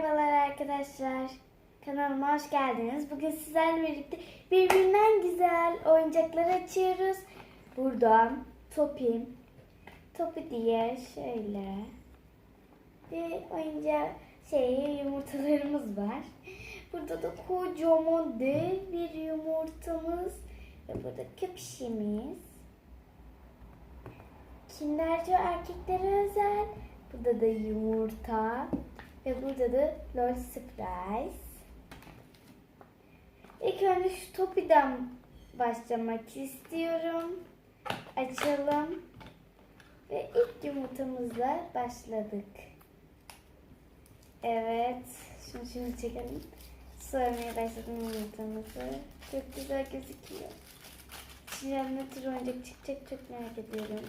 Merhabalar arkadaşlar. Kanalıma hoş geldiniz. Bugün sizlerle birlikte birbirinden güzel oyuncaklar açıyoruz. Buradan Topi, Topi diye şöyle bir oyuncak şey yumurtalarımız var. Burada da kocaman dev bir yumurtamız ve burada köpüşimiz. Kinderci erkeklere özel. Burada da yumurta. Ve burada da LOL Surprise. İlk önce şu Topi'den başlamak istiyorum. Açalım. Ve ilk yumurtamızla başladık. Evet. Şunu şimdi çekelim. Soymaya başladım yumurtamızı. Çok güzel gözüküyor. Şimdi ne tür oyuncak çıkacak çok merak ediyorum.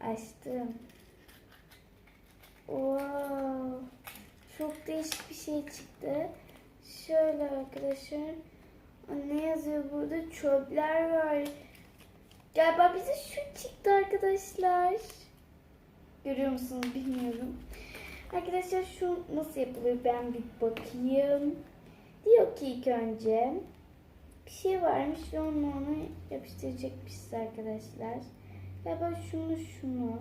Arkadaşlar. Açtım. Wow. Çok değişik bir şey çıktı. Şöyle arkadaşlar. Ne yazıyor burada? Çöpler var. Galiba bize şu çıktı arkadaşlar. Görüyor musunuz bilmiyorum. Arkadaşlar şu nasıl yapılıyor ben bir bakayım. Diyor ki ilk önce bir şey varmış ve onu onu yapıştıracakmışız arkadaşlar. Galiba şunu şunu.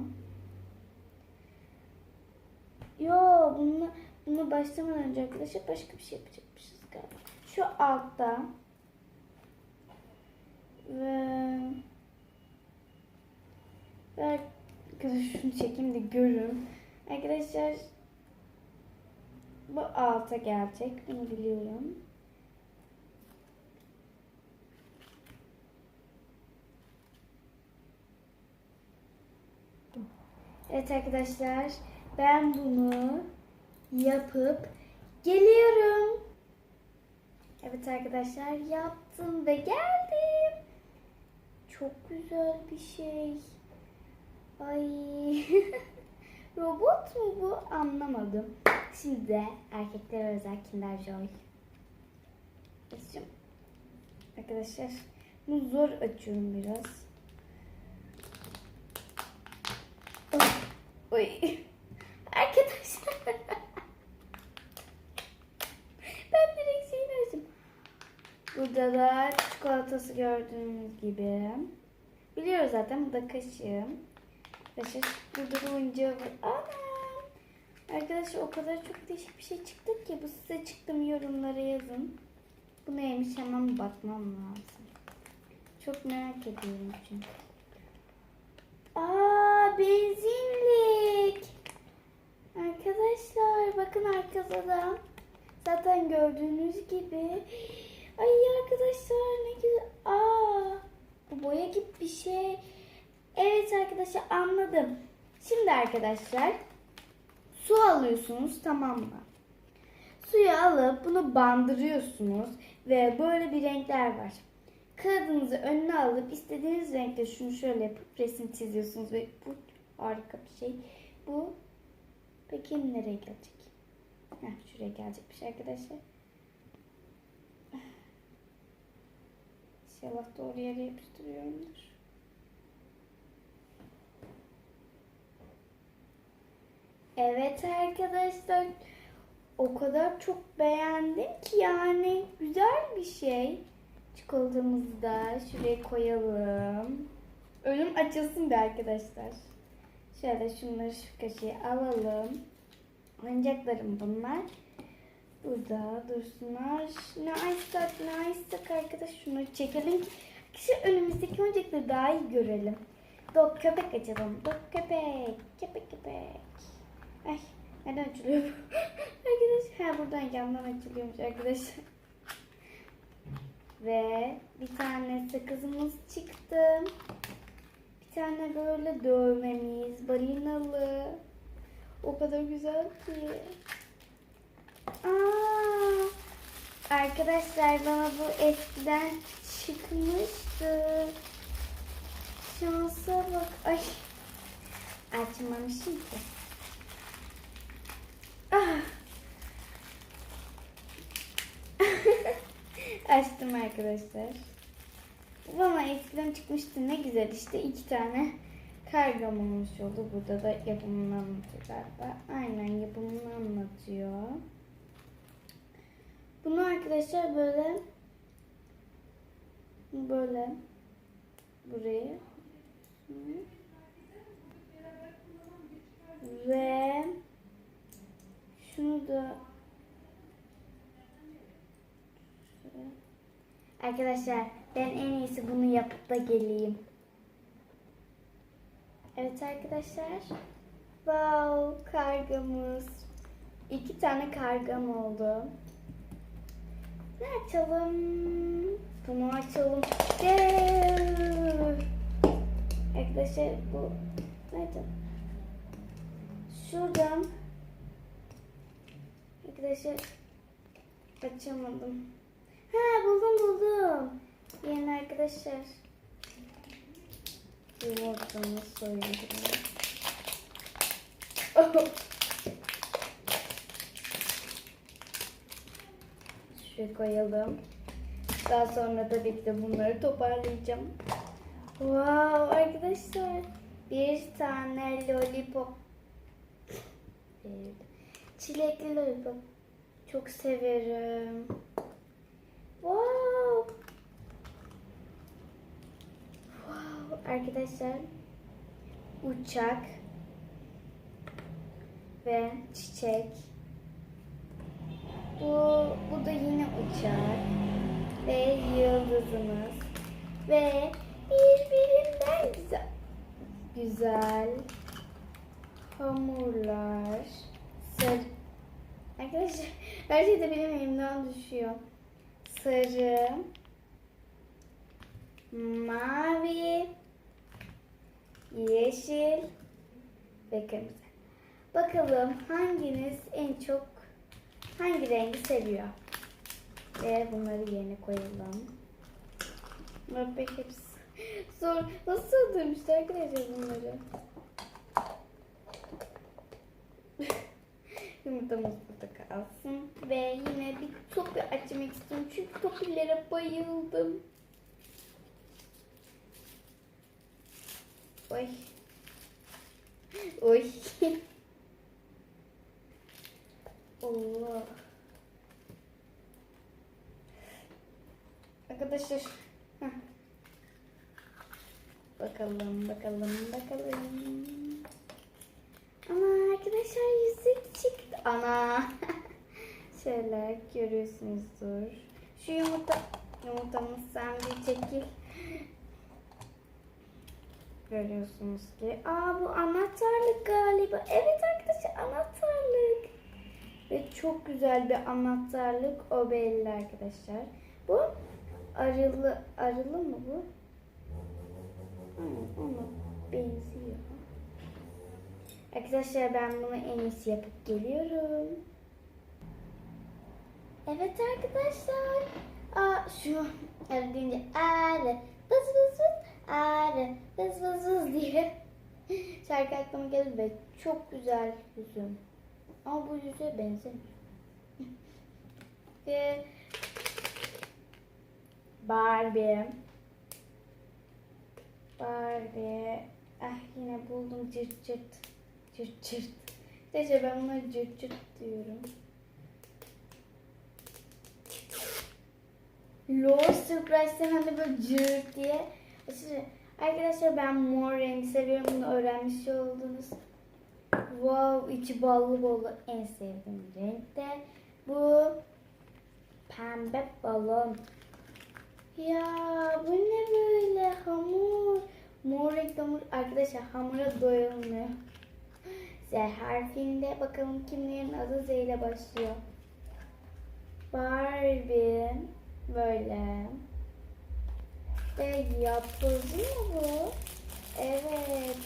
Yo bunu bunu başlamadan önce arkadaşlar başka bir şey yapacakmışız galiba. Şu altta ve ve arkadaşlar şunu çekeyim de görün. Arkadaşlar bu alta gelecek. Bunu biliyorum. Evet arkadaşlar ben bunu yapıp geliyorum. Evet arkadaşlar yaptım ve geldim. Çok güzel bir şey. Ay robot mu bu anlamadım. Şimdi de erkeklere özel Kinder Joy. Açacağım. Arkadaşlar bunu zor açıyorum biraz. Oy. Arkadaşlar. ben direkt şeyini açtım. Burada da çikolatası gördüğünüz gibi. Biliyoruz zaten bu da kaşığım. Arkadaşlar burada da oyuncağı var. Anam. Arkadaşlar o kadar çok değişik bir şey çıktı ki bu size çıktı mı yorumlara yazın. Bu neymiş hemen bakmam lazım. Çok merak ediyorum çünkü. Aa benzinlik. Arkadaşlar bakın arkada da. Zaten gördüğünüz gibi. Ay arkadaşlar ne güzel. Aa bu boya gibi bir şey. Evet arkadaşlar anladım. Şimdi arkadaşlar su alıyorsunuz tamam mı? Suyu alıp bunu bandırıyorsunuz ve böyle bir renkler var. Kağıdınızı önüne alıp istediğiniz renkte şunu şöyle yapıp resim çiziyorsunuz ve bu harika bir şey. Bu peki nereye gelecek? Heh, şuraya gelecekmiş arkadaşlar. İnşallah doğru yere yapıştırıyorumdur. Evet arkadaşlar. O kadar çok beğendim ki yani güzel bir şey. Çikolatamızı da şuraya koyalım. Önüm açılsın be arkadaşlar. Şöyle şunları şu köşeye alalım. Oyuncaklarım bunlar. Burada dursunlar. Ne açsak arkadaş şunu çekelim ki kişi önümüzdeki oyuncakları daha iyi görelim. Dok köpek açalım. Dok köpek. Köpek köpek. Ay neden açılıyor bu? arkadaş ha buradan yandan açılıyormuş arkadaşlar. Ve bir tane sakızımız çıktı. Bir tane böyle dövmemiz, balinalı. O kadar güzel ki. Aa, arkadaşlar bana bu eskiden çıkmıştı. Şansa bak. Ay. Açmamışım ki. Ah. Açtım arkadaşlar. Bana eskiden çıkmıştı ne güzel işte iki tane kargam olmuş oldu. Burada da yapımını anlatıyor galiba. Aynen yapımını anlatıyor. Bunu arkadaşlar böyle böyle buraya ve şunu da Arkadaşlar ben en iyisi bunu yapıp da geleyim. Evet arkadaşlar. Wow kargamız. İki tane kargam oldu. Ne açalım? Bunu açalım. Arkadaşlar bu nerede? Şuradan Arkadaşlar açamadım. Ha buldum buldum. Yeni arkadaşlar. Yumurtamı soyuyorum. Şuraya koyalım. Daha sonra tabii ki de bunları toparlayacağım. Wow arkadaşlar. Bir tane lollipop. Çilekli lollipop. Çok severim. Wow. Wow arkadaşlar. Uçak ve çiçek. Bu, bu da yine uçak ve yıldızımız ve birbirinden güzel güzel hamurlar sarı arkadaşlar her şey de benim elimden düşüyor sarı. Mavi. Yeşil. Ve kırmızı. Bakalım hanginiz en çok hangi rengi seviyor? Ve bunları yerine koyalım. Bunlar pek hepsi. Zor. Nasıl sığdırmışlar arkadaşlar bunları? Yumurtamız burada kalsın. Ve yine Çünkü topilere bayıldım. Oy. Oy. Allah. Arkadaşlar. heh. Bakalım, bakalım, bakalım. Ana arkadaşlar yüzük çıktı. Ana. Şöyle görüyorsunuzdur. Şu yumurta yumurtamız sen bir çekil. Görüyorsunuz ki. Aa bu anahtarlık galiba. Evet arkadaşlar anahtarlık. Ve çok güzel bir anahtarlık. O belli arkadaşlar. Bu arılı arılı mı bu? Hmm, ona benziyor. Arkadaşlar ben bunu en iyisi yapıp geliyorum. Evet arkadaşlar. Aa, şu arı deyince arı vız vız vız arı vız vız vız diye şarkı aklıma geldi ve çok güzel yüzüm. Ama bu yüze benzemiyor. Barbie. Barbie. Ah yine buldum cırt cırt. Cırt cırt. Neyse ben buna cırt cırt diyorum. Lord Surprise'den hani böyle cırt diye. Aşırı- Arkadaşlar ben mor rengi seviyorum. Bunu öğrenmiş oldunuz. Wow içi ballı ballı en sevdiğim renk de bu pembe balon. Ya bu ne böyle hamur. Mor renkli hamur. Arkadaşlar hamura doyulmuyor. Z harfinde bakalım kimlerin adı Z ile başlıyor. Barbie böyle. Ve yapıldı mı bu? Evet.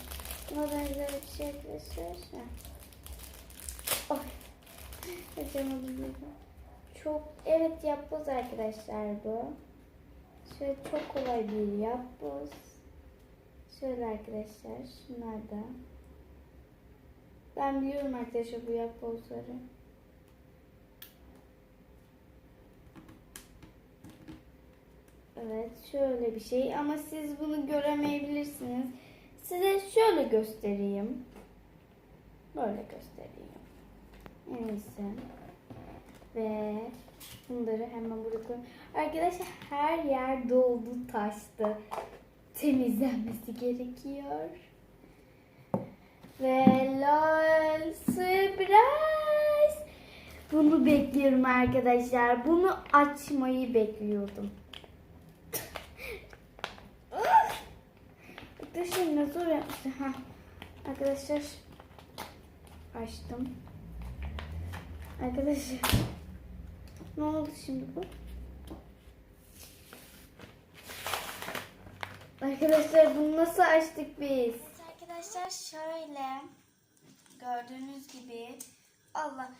Buna benzer bir şey. Heh. Ay. Açamadım birden. Çok evet yapboz arkadaşlar bu. Şöyle çok kolay bir yapboz. Şöyle arkadaşlar şunlar da. Ben biliyorum arkadaşlar bu yapbozları. Evet şöyle bir şey ama siz bunu göremeyebilirsiniz. Size şöyle göstereyim. Böyle göstereyim. En. Ve bunları hemen buraya koyayım. Arkadaşlar her yer doldu taştı. Temizlenmesi gerekiyor. Ve lol surprise. Bunu bekliyorum arkadaşlar. Bunu açmayı bekliyordum. Arkadaşlar ne zor yapmıştı. Heh. Arkadaşlar açtım. Arkadaşlar ne oldu şimdi bu? Arkadaşlar bunu nasıl açtık biz? Arkadaşlar şöyle gördüğünüz gibi Allah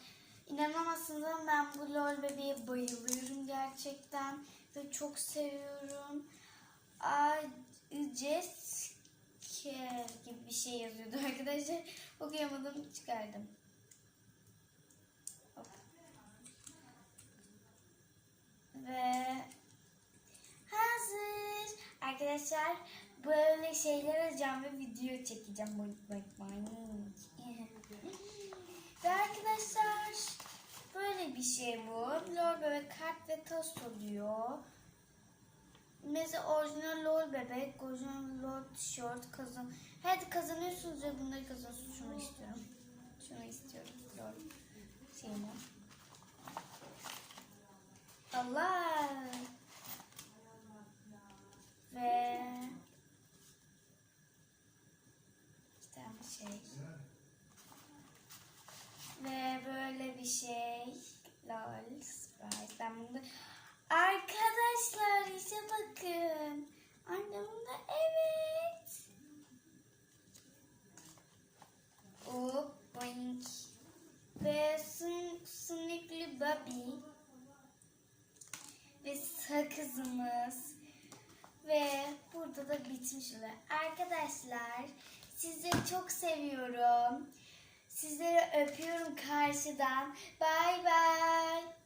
inanamazsınız ama ben bu lol bebeğe bayılıyorum gerçekten ve çok seviyorum. Aces gibi bir şey yazıyordu arkadaşlar. Okuyamadım çıkardım. Hop. Ve hazır. Arkadaşlar böyle şeyler alacağım ve video çekeceğim. Boink boink boink. Ve arkadaşlar böyle bir şey bu. Lol bebek kart ve tas oluyor. Mesela orijinal lol bebek, orijinal lol tişört kazan. Hadi kazanıyorsunuz ve bunları kazanıyorsunuz. Şunu istiyorum. Şunu istiyorum. Lol şeyini. Allah. Ve iki tane şey. Ve böyle bir şey. Lol. Surprise. Ben bunu da... Arkadaşlar işe bakın. Annem bunda evet. Hop boink. Ve sun, sunikli babi. Ve sakızımız. Ve burada da bitmiş oluyor. Arkadaşlar sizleri çok seviyorum. Sizleri öpüyorum karşıdan. Bay bay.